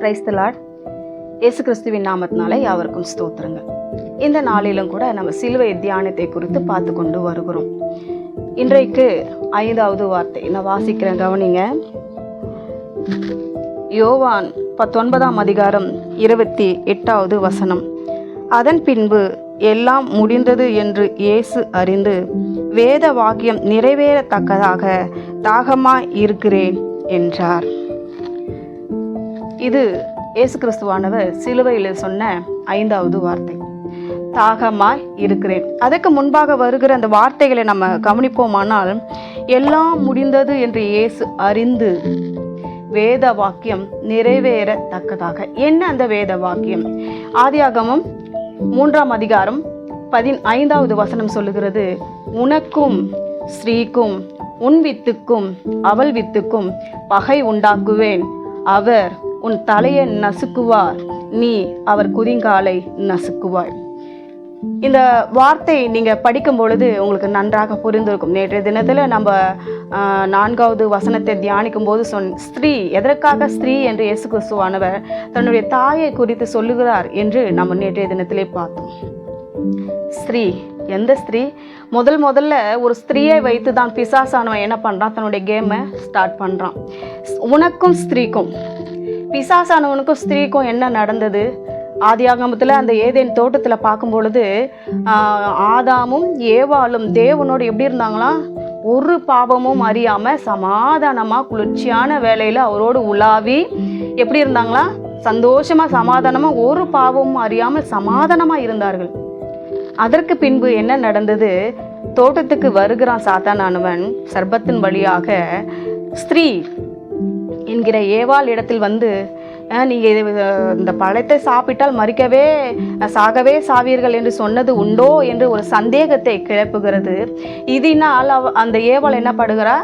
Price Lord இயேசு கிறிஸ்துவின் நாமத்தினால யாவருக்கும் ஸ்தோத்திரங்க இந்த நாளிலும் கூட நம்ம சிலுவை தியானத்தை குறித்து பார்த்து கொண்டு வருகிறோம். இன்றைக்கு ஐந்தாவது வார்த்தை. நான் வாசிக்கிறேன் கவனிங்க. யோவான் பத்தொன்பதாம் அதிகாரம் இருபத்தி எட்டாவது வசனம். அதன் பின்பு எல்லாம் முடிந்தது என்று இயேசு அறிந்து வேத வாக்கியம் நிறைவேறத்தக்கதாக தாகமாய் இருக்கிறேன் என்றார். இது இயேசு கிறிஸ்துவானவர் சிலுவையில் சொன்ன ஐந்தாவது வார்த்தை. தாகமாய் இருக்கிறேன். அதுக்கு முன்பாக வருகிற அந்த வார்த்தைகளை நம்ம கவனிப்போமானால் எல்லாம் முடிந்தது என்று இயேசு அறிந்து வேத வாக்கியம் நிறைவேறத்தக்கதாக. என்ன அந்த வேத வாக்கியம்? ஆதியாகமம் மூன்றாம் அதிகாரம் பதினைந்தாவது வசனம் சொல்லுகிறது உனக்கும் ஸ்ரீக்கும் உன் வித்துக்கும் அவள் வித்துக்கும் பகை உண்டாக்குவேன். அவர் உன் தலையை நசுக்குவார். நீ அவர் குதிங்காலை நசுக்குவாய். இந்த வார்த்தை நீங்க படிக்கும் பொழுது உங்களுக்கு நன்றாக புரிந்திருக்கும். நேற்றைய தினத்துல நம்ம நான்காவது வசனத்தை தியானிக்கும் போது சொன் ஸ்திரீ எதற்காக ஸ்திரீ என்று இயேசு கிறிஸ்துவானவர் தன்னுடைய தாயை குறித்து சொல்லுகிறார்? என்று நம்ம நேற்றைய தினத்திலே பார்த்தோம். ஸ்திரீ எந்த ஸ்திரீ? முதல் முதல்ல ஒரு ஸ்திரீயை வைத்து தான் பிசாசானவன் என்ன பண்ணுறான் தன்னுடைய கேமை ஸ்டார்ட் பண்ணுறான் உனக்கும் ஸ்திரீக்கும் பிசாசானவனுக்கும் ஸ்திரீக்கும் என்ன நடந்தது? ஆதியாகமத்தில் அந்த ஏதேன் தோட்டத்தில் பார்க்கும் பொழுது ஆதாமும் ஏவாளும் தேவனோடு எப்படி இருந்தாங்களாம் ஒரு பாவமும் அறியாமல் சமாதானமாக குளிர்ச்சியான வேலையில் அவரோடு உலாவி எப்படி இருந்தாங்களா? சந்தோஷமாக சமாதானமாக ஒரு பாவமும் அறியாமல் சமாதானமாக இருந்தார்கள். அதற்கு பின்பு என்ன நடந்தது? தோட்டத்துக்கு வருகிறான் சாத்தானானவன் சர்பத்தின் வழியாக ஸ்திரீ என்கிற ஏவாள் இடத்தில் வந்து நீங்கள் இது, இந்த பழத்தை சாப்பிட்டால் மறிக்கவே சாகவே சாவீர்கள் என்று சொன்னது உண்டோ என்று ஒரு சந்தேகத்தை கிளப்புகிறது. இதனால் அவ அந்த ஏவாள் என்ன படுகிறா?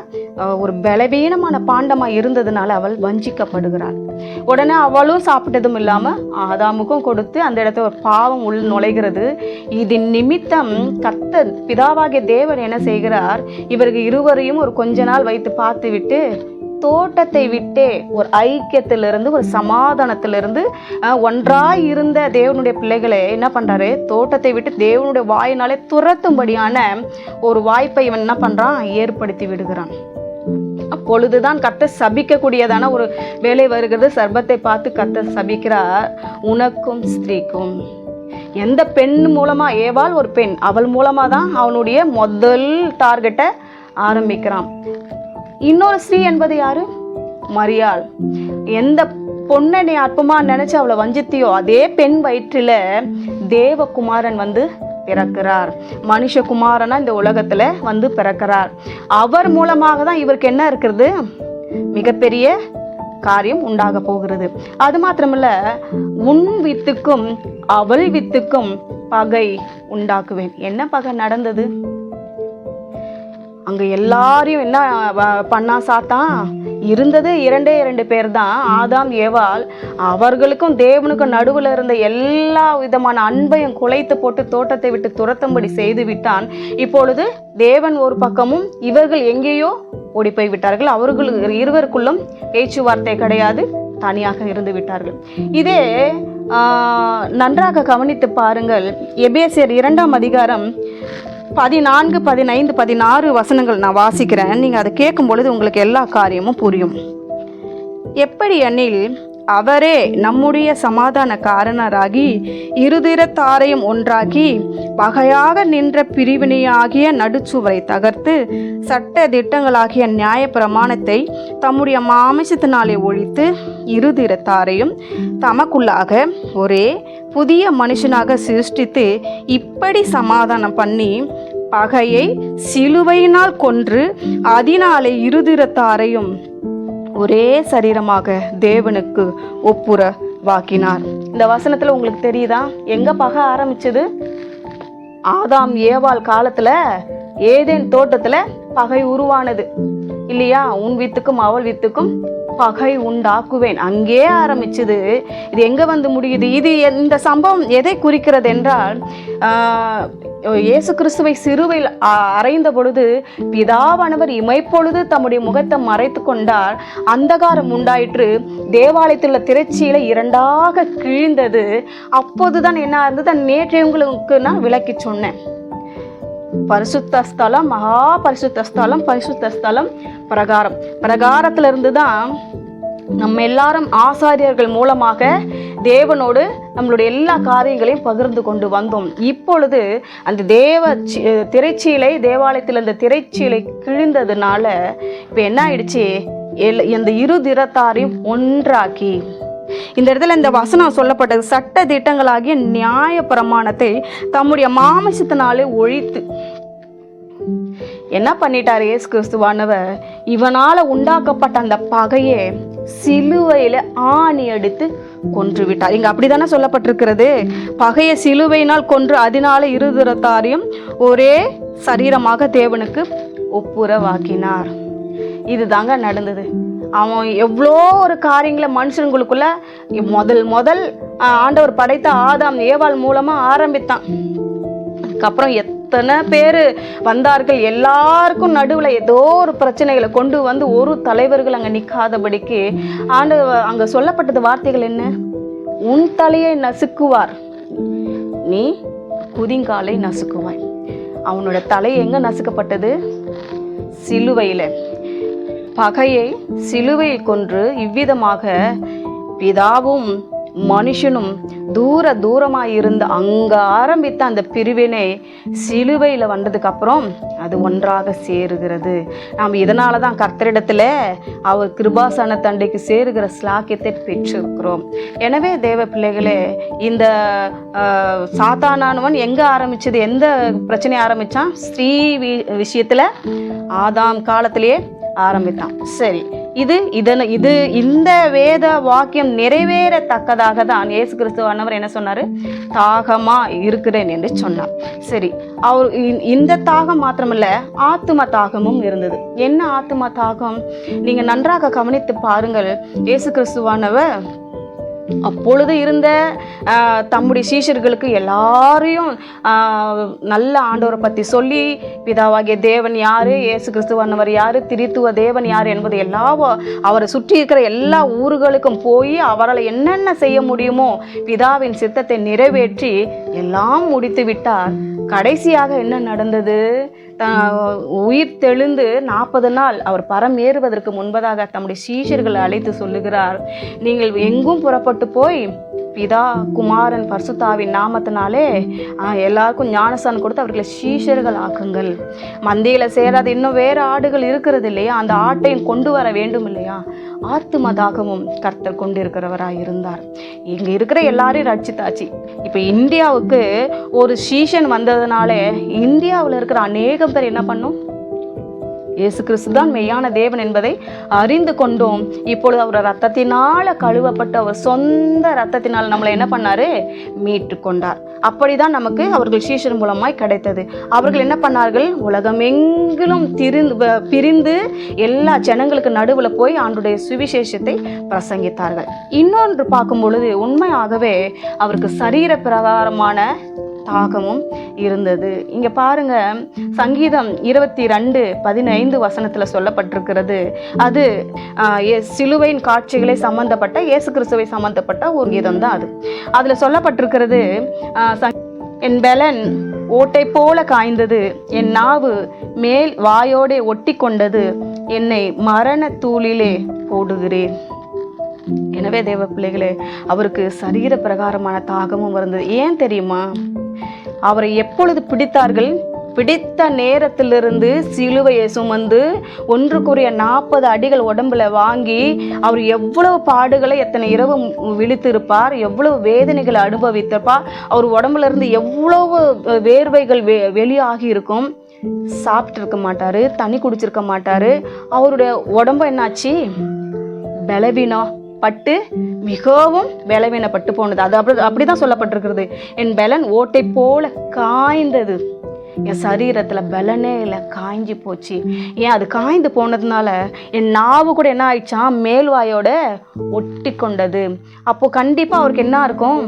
ஒரு பலவீனமான பாண்டமாக இருந்ததுனால அவள் வஞ்சிக்கப்படுகிறாள். உடனே அவளும் சாப்பிட்டதும் இல்லாமல் ஆதாமுக்கும் கொடுத்து அந்த இடத்துல ஒரு பாவம் உள் நுழைகிறது. இதன் நிமித்தம் கத்த பிதாவாகிய தேவன் என்ன செய்கிறார்? இவர்கள் இருவரையும் ஒரு கொஞ்ச நாள் வைத்து பார்த்து விட்டு தோட்டத்தை விட்டே ஒரு ஐக்கியத்திலிருந்து ஒரு சமாதானத்திலிருந்து ஒன்றாய் இருந்த தேவனுடைய பிள்ளைகளை என்ன பண்ணுறாரு தோட்டத்தை விட்டு தேவனுடைய வாயினாலே துரத்தும்படியான ஒரு வாய்ப்பை இவன் என்ன பண்ணுறான் ஏற்படுத்தி விடுகிறான். அப்பொழுதுதான் கத்த சபிக்கக்கூடியதான ஒரு வேலை வருகிறது. சர்பத்தை பார்த்து கத்த சபிக்கிறார் உனக்கும் ஸ்திரீக்கும். எந்த பெண் மூலமா? ஏவாள் ஒரு பெண். அவள் மூலமா தான் அவனுடைய முதல் டார்கெட்டை ஆரம்பிக்கிறான். இன்னொரு ஸ்ரீ என்பது யாரு? மரியாள். எந்த பொண்ணை நீ அற்பமா நினைச்சு அவளை வஞ்சித்தியோ அதே பெண் வயிற்றில தேவகுமாரன் வந்து பிறக்கிறார். மனுஷகுமாரனா இந்த உலகத்துல வந்து பிறக்கிறார். அவர் மூலமாக தான் இவருக்கு என்ன இருக்கிறது? மிகப்பெரிய காரியம் உண்டாக போகிறது. அது மாத்திரமல்ல உன் வித்துக்கும் அவள் வித்துக்கும் பகை உண்டாக்குவேன். என்ன பகை நடந்தது? அங்கே எல்லாரையும் என்ன பண்ணா சாத்தான் இருந்தது இரண்டே இரண்டு பேர் தான் ஆதாம் ஏவாள். அவர்களுக்கும் தேவனுக்கும் நடுவில் இருந்த எல்லா விதமான அன்பையும் குலைத்து போட்டு தோட்டத்தை விட்டு துரத்தும்படி செய்து விட்டான். இப்பொழுது தேவன் ஒரு பக்கமும் இவர்கள் எங்கேயோ ஓடி போய் விட்டார்கள். அவர்கள் இருவருக்குள்ளும் பேச்சுவார்த்தை கிடையாது. தனியாக இருந்து விட்டார்கள். இதே நன்றாக கவனித்து பாருங்கள். எபேசியர் இரண்டாம் அதிகாரம் பதினான்கு பதினைந்து பதினாறு வசனங்கள் நான் வாசிக்கிறேன். நீங்கள் அதை கேட்கும் பொழுது உங்களுக்கு எல்லா காரியமும் புரியும். எப்படி எனில் அவரே நம்முடைய சமாதான காரணராகி இருதிரத்தாரையும் ஒன்றாக்கி பகையாக நின்ற பிரிவினையாகிய நடுச்சுவரை தகர்த்து சட்ட திட்டங்களாகிய நியாய பிரமாணத்தை தம்முடைய மாமிசத்தினாலே ஒழித்து இருதிரத்தாரையும் தமக்குள்ளாக ஒரே புதிய மனுஷனாக சிருஷ்டித்து இப்படி சமாதானம் பண்ணி பகையை சிலுவையினால் கொன்று அதனாலே இருதிரத்தாரையும் ஒரே சரீரமாக தேவனுக்கு ஒப்புற வாக்கினார் இந்த வசனத்துல உங்களுக்கு தெரியுதா? எங்க பகை ஆரம்பிச்சது? ஆதாம் ஏவாள் காலத்துல ஏதேன் தோட்டத்துல பகை உருவானது. இல்லையா? உன் வித்துக்கும் அவள் வித்துக்கும் பகை உண்டாக்குவேன். அங்கே ஆரம்பிச்சது. இது எங்க வந்து முடியுது? இது இந்த சம்பவம் எதை குறிக்கிறது என்றால் இயேசு கிறிஸ்துவை சிறுவையில் அ- அறைந்த பொழுது பிதாவானவர் இமைப்பொழுது தம்முடைய முகத்தை மறைத்து கொண்டார். அந்தகாரம் உண்டாயிற்று. தேவாலயத்தில் உள்ள திரைச்சீலை இரண்டாக கிழிந்தது. அப்போதுதான் என்ன இருந்தது நேற்று உங்களுக்கு நான் விளக்கி சொன்னேன். பரிசுத்த ஸ்தலம் மகா பரிசுத்த ஸ்தலம் பரிசுத்த ஸ்தலம் பிரகாரம். பிரகாரத்துல இருந்து தான் நம்ம எல்லாரும் ஆசாரியர்கள் மூலமாக தேவனோடு நம்மளுடைய எல்லா காரியங்களையும் பகிர்ந்து கொண்டு வந்தோம். இப்பொழுது அந்த தேவ திரைச்சீலை தேவாலயத்தில் அந்த திரைச்சீலை கிழிந்ததுனால இப்போ என்ன ஆயிடுச்சு? எல் இந்த இரு திறத்தாரையும் ஒன்றாக்கி. இந்த இடத்துல இந்த வசனம் சொல்லப்பட்டது சட்ட திட்டங்களாகிய நியாய பிரமாணத்தை தம்முடைய மாமிசத்தினாலே ஒழித்து. என்ன பண்ணிட்டார் ஏசு கிறிஸ்துவானவர்? இவனால உண்டாக்கப்பட்ட அந்த பகையை சிலுவையில் ஆணி அடித்து கொன்று விட்டார் இங்க அப்படிதானே சொல்லப்பட்டிருக்கிறது? பகைய சிலுவையினால் கொன்று அதனால இருதரத்தாரையும் ஒரே சரீரமாக தேவனுக்கு ஒப்புரவாக்கினார். இதுதாங்க நடந்தது. அவன் எவ்வளோ ஒரு காரியங்களை மனுஷங்களுக்குள்ள முதல் முதல் ஆண்டவர் படைத்த ஆதாம் ஏவாள் மூலமாக ஆரம்பித்தான். அதுக்கப்புறம் எத்தனை பேர் வந்தார்கள்? எல்லாருக்கும் நடுவில் ஏதோ ஒரு பிரச்சனைகளை கொண்டு வந்து ஒரு தலைவர்கள் அங்கே நிற்காதபடிக்கு ஆண்டு அங்கே சொல்லப்பட்டது வார்த்தைகள் என்ன? உன் தலையை நசுக்குவார். நீ குதிங்காலை நசுக்குவாய். அவனோட தலை எங்கே நசுக்கப்பட்டது? சிலுவையில். பகையை சிலுவையில் கொன்று இவ்விதமாக பிதாவும் மனுஷனும் தூர தூரமாக இருந்த அங்கே ஆரம்பித்த அந்த பிரிவினை சிலுவையில் வந்ததுக்கு அப்புறம் அது ஒன்றாக சேருகிறது. நாம் இதனால தான் கர்த்தரிடத்தில் அவர் கிருபாசன தண்டைக்கு சேருகிற ஸ்லாக்கியத்தை பெற்றிருக்கிறோம். எனவே தேவ பிள்ளைகளே இந்த ஆஹ், சாத்தானானவன் எங்கே ஆரம்பிச்சது எந்த பிரச்சனை ஆரம்பித்தான் ஸ்ரீ வி- விஷயத்தில் ஆதாம் காலத்திலேயே ஆரம்பித்தான். சரி இது இதன் இது இந்த வேத வாக்கியம் நிறைவேறத்தக்கதாக தான் இயேசு கிறிஸ்துவானவர் என்ன சொன்னார்? தாகமா இருக்கிறேன் என்று சொன்னார். சரி அவர் இந்த தாகம் மாத்திரமல்ல ஆத்தும தாகமும் இருந்தது. என்ன ஆத்தும தாகம்? நீங்கள் நன்றாக கவனித்து பாருங்கள் இயேசு கிறிஸ்துவானவர் அப்பொழுது இருந்த தம்முடைய சீஷர்களுக்கு எல்லாரையும் நல்ல ஆண்டவரை பற்றி சொல்லி பிதாவாகிய தேவன் யார் இயேசு கிறிஸ்துவானவர் யார் திரித்துவ தேவன் யார் என்பது எல்லா அவரை சுற்றி இருக்கிற எல்லா ஊர்களுக்கும் போய் அவரால் என்னென்ன செய்ய முடியுமோ பிதாவின் சித்தத்தை நிறைவேற்றி எல்லாம் முடித்து விட்டார் கடைசியாக என்ன நடந்தது? உயிர் தெளிந்து நாற்பது நாள் அவர் பரம் ஏறுவதற்கு முன்பதாக தம்முடைய சீஷர்களை அழைத்து சொல்லுகிறார். நீங்கள் எங்கும் புறப்பட்டு போய் பிதா குமாரன் பர்சுத்தாவின் நாமத்தினாலே எல்லாருக்கும் ஞானசான் கொடுத்து அவர்களை சீஷர்கள் ஆக்குங்கள். மந்தியில் சேராத இன்னும் வேறு ஆடுகள் இருக்கிறது இல்லையா? அந்த ஆட்டையும் கொண்டு வர வேண்டும் இல்லையா? ஆத்தும தாகமும் கர்த்தர் கொண்டிருக்கிறவராய் இருந்தார். இங்கே இருக்கிற எல்லாரையும் ரட்சித்தாச்சு. இப்போ இந்தியாவுக்கு ஒரு சீஷன் வந்ததுனாலே இந்தியாவில் இருக்கிற அநேகம் பேர் என்ன பண்ணும்? இயேசு கிறிஸ்து தான் மெய்யான தேவன் என்பதை அறிந்து கொண்டோம். இப்பொழுது அவர் ரத்தத்தினால கழுவப்பட்ட அவர் சொந்த ரத்தத்தினால் நம்மளை என்ன பண்ணாரு? மீட்டு கொண்டார். அப்படிதான் நமக்கு அவர்கள் சீஷர் மூலமாய் கிடைத்தது. அவர்கள் என்ன பண்ணார்கள்? உலகமெங்கிலும் திரிந்து வ- பிரிந்து எல்லா ஜனங்களுக்கு நடுவில் போய் ஆண்டுடைய சுவிசேஷத்தை பிரசங்கித்தார்கள். இன்னொன்று பார்க்கும் பொழுது உண்மையாகவே அவருக்கு சரீர பிரகாரமான தாகமும் இருந்தது. இங்க பாருங்க சங்கீதம் இருபத்தி ரெண்டு பதினைந்து வசனத்துல சொல்லப்பட்டிருக்கிறது. அது ஏ- சிலுவையின் காட்சிகளை சம்பந்தப்பட்ட இயேசு கிறிஸ்துவை சம்பந்தப்பட்ட ஒரு கீதம் தான் அது. அதுல சொல்லப்பட்டிருக்கிறது என் பெலன் ஓட்டை போல காய்ந்தது என் நாவு மேல் வாயோடே ஒட்டி கொண்டது என்னை மரண தூளிலே போடுகிறேன். எனவே தேவ பிள்ளைகளே அவருக்கு சரீர பிரகாரமான தாகமும் இருந்தது. ஏன் தெரியுமா? அவரை எப்பொழுது பிடித்தார்கள்? பிடித்த நேரத்திலிருந்து சிலுவையை சுமந்து ஒன்றுக்குரிய நாற்பது அடிகள் உடம்புல வாங்கி அவர் எவ்வளவு பாடுகளை எத்தனை இரவு விழித்திருப்பார் எவ்வளவு வேதனைகளை அனுபவித்திருப்பார் அவர் உடம்புல இருந்து எவ்வளவு வேர்வைகள் வெ வெளியாகி இருக்கும். சாப்பிட்டுருக்க மாட்டார் தண்ணி குடிச்சிருக்க மாட்டார். அவருடைய உடம்பு என்னாச்சு? பலவீனம். பட்டு மிகவும் பலவீனப்பட்டு போனது. அது அப்படி அப்படிதான் சொல்லப்பட்டிருக்கிறது. என் பலன் ஓட்டை போல காய்ந்தது. என் சரீரத்தில் பலனே இல்லை காய்ஞ்சி போச்சு. ஏன் அது காய்ந்து போனதுனால என் நாவு கூட என்ன ஆயிடுச்சான் மேல்வாயோட ஒட்டி கொண்டது அப்போது கண்டிப்பாக அவருக்கு என்ன இருக்கும்?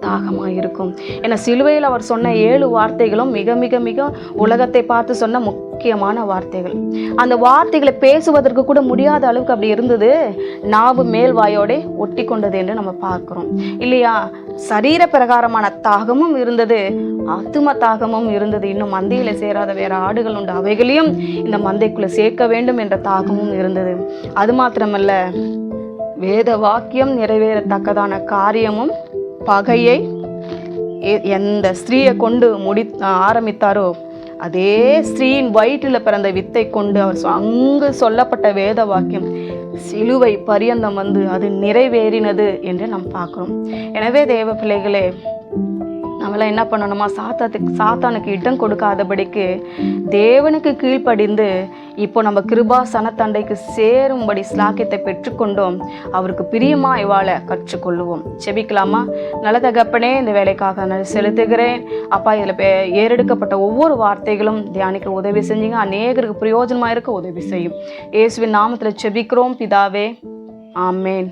தாகமாக இருக்கும். ஏன்னா சிலுவையில் அவர் சொன்ன ஏழு வார்த்தைகளும் மிக மிக மிக உலகத்தை பார்த்து சொன்ன முக்கியமான வார்த்தைகள். அந்த வார்த்தைகளை பேசுவதற்கு கூட முடியாத அளவுக்கு அப்படி இருந்தது. நாவு மேல் வாயோடே ஒட்டி கொண்டது என்று நம்ம பார்க்குறோம். இல்லையா? சரீர பிரகாரமான தாகமும் இருந்தது. ஆத்தும தாகமும் இருந்தது. இன்னும் மந்தையில் சேராத வேற ஆடுகள் உண்டு. அவைகளையும் இந்த மந்தைக்குள்ள சேர்க்க வேண்டும் என்ற தாகமும் இருந்தது. அது மாத்திரமல்ல வேத வாக்கியம் நிறைவேறத்தக்கதான காரியமும் பகையை எ- எந்த ஸ்திரீயை கொண்டு முடி ஆரம்பித்தாரோ அதே ஸ்திரீயின் வயிற்றில் பிறந்த வித்தை கொண்டு அவர் அங்கு சொல்லப்பட்ட வேத வாக்கியம் சிலுவை பரியந்தம் வந்து அது நிறைவேறினது என்று நாம் பார்க்குறோம். எனவே தேவ பிள்ளைகளே நம்மளாம் என்ன பண்ணணுமா? சாத்தாத்துக்கு சாத்தானுக்கு இடம் கொடுக்காதபடிக்கு தேவனுக்கு கீழ்ப்படிந்து இப்போ நம்ம கிருபா சனத்தண்டைக்கு சேரும்படி ஸ்லாக்கியத்தை பெற்றுக்கொண்டோம். அவருக்கு பிரியமாய் வாழ கற்றுக்கொள்ளுவோம். செபிக்கலாமா நல்ல தகப்பனே இந்த வேலைக்காக நான் செலுத்துகிறேன். அப்பா இதில் ஏறெடுக்கப்பட்ட ஒவ்வொரு வார்த்தைகளும் தியானிக்க உதவி செஞ்சீங்க. அநேகருக்கு பிரயோஜனமாக இருக்க உதவி செய்யும். இயேசுவின் நாமத்தில் செபிக்கிறோம் பிதாவே. ஆமேன்.